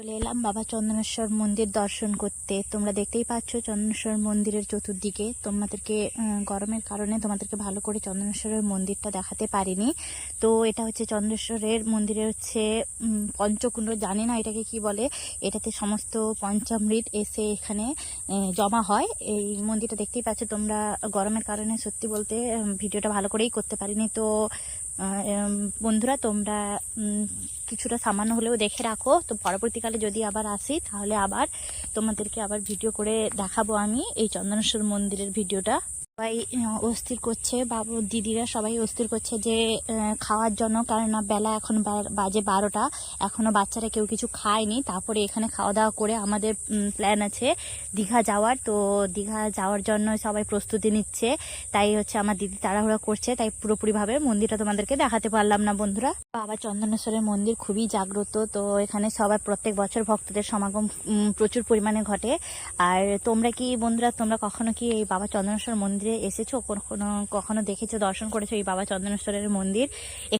চলে এলাম বাবা চন্দনেশ্বর মন্দির দর্শন করতে। তোমরা দেখতেই পাচ্ছ চন্দনেশ্বর মন্দিরের চতুর্দিকে। তোমাদেরকে গরমের কারণে তোমাদেরকে ভালো করে চন্দনেশ্বরের মন্দিরটা দেখাতে পারিনি। তো এটা হচ্ছে চন্দনেশ্বরের মন্দিরে হচ্ছে পঞ্চকুণ্ড, জানি না এটাকে কি বলে। এটাতে সমস্ত পঞ্চামৃত এসে এখানে জমা হয়। এই মন্দিরটা দেখতেই পাচ্ছ তোমরা গরমের কারণে সত্যি বলতে ভিডিওটা ভালো করেই করতে পারিনি। তো বন্ধুরা, তোমরা কিছুটা সামান্য হলেও দেখে রাখো। তো পরবর্তীকালে যদি আবার আসি, তাহলে আবার তোমাদেরকে আবার ভিডিও করে দেখাবো আমি এই চন্দনেশ্বর মন্দিরের ভিডিওটা। সবাই অস্থির করছে। বাবু, দিদিরা সবাই অস্থির করছে যে খাওয়ার জন্য কারণ বেলা এখন বাজে বারোটা। এখনও বাচ্চারা কেউ কিছু খায়নি। তারপরে এখানে খাওয়া দাওয়া করে আমাদের প্ল্যান আছে দীঘা যাওয়ার। তো দীঘা যাওয়ার জন্য সবাই প্রস্তুতি নিচ্ছে। তাই হচ্ছে আমার দিদি তাড়াহুড়া করছে। তাই পুরোপুরিভাবে মন্দিরটা তোমাদেরকে দেখাতে পারলাম না, বন্ধুরা। বাবা চন্দনেশ্বরের মন্দির খুবই জাগ্রত। তো এখানে সবাই প্রত্যেক বছর ভক্তদের সমাগম প্রচুর পরিমাণে ঘটে। আর তোমরা কি, বন্ধুরা, তোমরা কখনো কি এই বাবা চন্দনেশ্বর মন্দিরে এসেছ? কখনো কখনো দেখেছ দর্শন করেছ এই বাবা চন্দনেশ্বরের মন্দির?